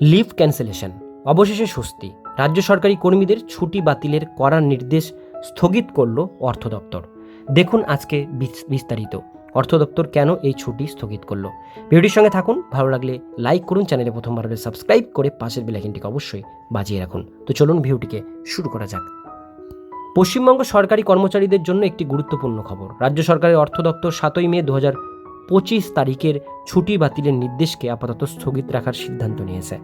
Leave cancellation, অবশেষে স্বস্তি। রাজ্য সরকারি কর্মীদের ছুটি বাতিলের করার নির্দেশ স্থগিত করল অর্থ দপ্তর। দেখুন আজকে বিস্তারিত। অর্থ দপ্তর কেন এই ছুটি স্থগিত করল? ভিডিওটির সঙ্গে থাকুন, ভালো লাগলে লাইক করুন, চ্যানেলে প্রথমবার হলে সাবস্ক্রাইব করে পাশের বেলাইকিনটিকে অবশ্যই বাজিয়ে রাখুন। তো চলুন ভিডিওটিকে শুরু করা যাক। পশ্চিমবঙ্গ সরকারি কর্মচারীদের জন্য একটি গুরুত্বপূর্ণ খবর। রাজ্য সরকারের অর্থ দপ্তর সাতই মে দু হাজার পঁচিশ তারিখের ছুটি বাতিলের নির্দেশকে আপাতত স্থগিত রাখার সিদ্ধান্ত নিয়েছে।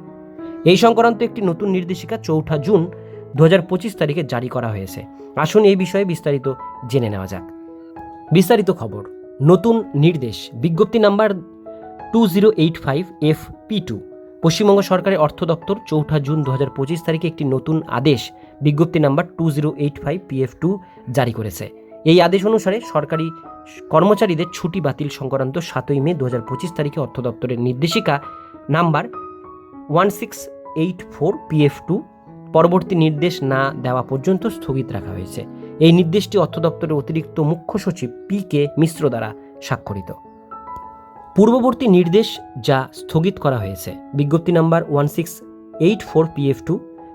এই সংক্রান্ত একটি নতুন নির্দেশিকা চৌঠা জুন দু হাজার পঁচিশ তারিখে জারি করা হয়েছে। আসুন এই বিষয়ে বিস্তারিত জেনে নেওয়া যাক। বিস্তারিত খবর। নতুন নির্দেশ। বিজ্ঞপ্তি number two zero eight five F P two. Paschimbanga সরকারের অর্থ দপ্তর চৌঠা জুন দু হাজার পঁচিশ তারিখে একটি নতুন আদেশ বিজ্ঞপ্তি number two zero eight five PF two জারি করেছে। এই আদেশ অনুসারে সরকারি কর্মচারীদের ছুটি বাতিল সংক্রান্ত সাতই মে দু হাজার পঁচিশ তারিখে অর্থ দপ্তরের নির্দেশিকা number one six eight four PF two পরবর্তী নির্দেশ না দেওয়া পর্যন্ত স্থগিত রাখা হয়েছে। এই নির্দেশটি অর্থ দপ্তরের অতিরিক্ত মুখ্য সচিব পি কে মিশ্র দ্বারা স্বাক্ষরিত। পূর্ববর্তী নির্দেশ যা স্থগিত করা হয়েছে, বিজ্ঞপ্তি number one six eight four PF two,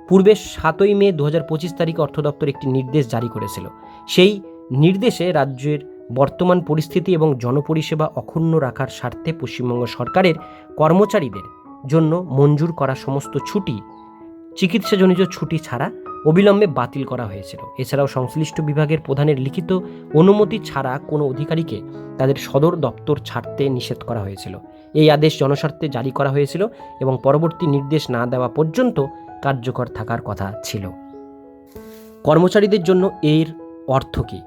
পূর্বে সাতই মে দু হাজার পঁচিশ তারিখে অর্থ দপ্তর একটি নির্দেশ জারি করেছিল। সেই নির্দেশে রাজ্যের বর্তমান পরিস্থিতি এবং জনপরিষেবা অক্ষুণ্ণ রাখার স্বার্থে পশ্চিমবঙ্গ সরকারের কর্মচারীদের জন্য মঞ্জুর করা সমস্ত ছুটি চিকিৎসাজনিত ছুটি ছাড়া অবিলম্বে বাতিল করা হয়েছিল। এছাড়াও সংশ্লিষ্ট বিভাগের প্রধানের লিখিত অনুমতি ছাড়া কোনো অধিকারীকে তাদের সদর দপ্তর ছাড়তে নিষেধ করা হয়েছিল। এই আদেশ জনস্বার্থে জারি করা হয়েছিল এবং পরবর্তী নির্দেশ না দেওয়া পর্যন্ত কার্যকর থাকার কথা ছিল। কর্মচারীদের জন্য এর অর্থ কী?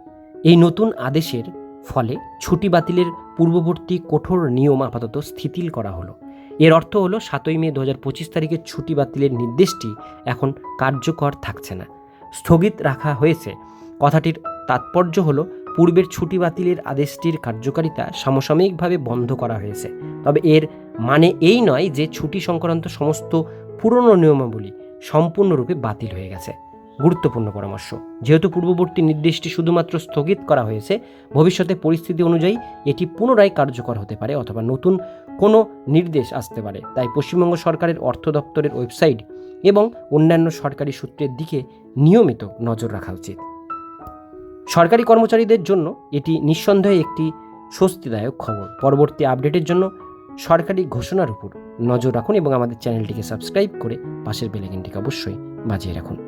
এই নতুন আদেশের ফলে ছুটি বাতিলের পূর্ববর্তী কঠোর নিয়ম আপাতত স্থিতিল করা হলো। এর অর্থ হলো সাতই মে দু হাজার পঁচিশ তারিখের ছুটি বাতিলের নির্দেশটি এখন কার্যকর থাকছে না। স্থগিত রাখা হয়েছে। কথাটির তাৎপর্য হলো, পূর্বের ছুটি বাতিলের আদেশটির কার্যকারিতা সমসাময়িকভাবে বন্ধ করা হয়েছে। তবে এর মানে এই নয় যে ছুটি সংক্রান্ত সমস্ত পুরনো নিয়মাবলী সম্পূর্ণরূপে বাতিল হয়ে গেছে। গুরুত্বপূর্ণ পরামর্শ। যেহেতু পূর্ববর্তী নির্দেশটি শুধুমাত্র স্থগিত করা হয়েছে, ভবিষ্যতে পরিস্থিতি অনুযায়ী এটি পুনরায় কার্যকর হতে পারে অথবা নতুন কোনো নির্দেশ আসতে পারে। তাই পশ্চিমবঙ্গ সরকারের অর্থ দপ্তরের ওয়েবসাইট এবং অন্যান্য সরকারি সূত্রের দিকে নিয়মিত নজর রাখা উচিত। সরকারি কর্মচারীদের জন্য এটি নিঃসন্দেহে একটি স্বস্তিদায়ক খবর। পরবর্তী আপডেটের জন্য সরকারি ঘোষণার উপর নজর রাখুন এবং আমাদের চ্যানেলটিকে সাবস্ক্রাইব করে পাশের বেলাইকনটিকে অবশ্যই বাজিয়ে রাখুন।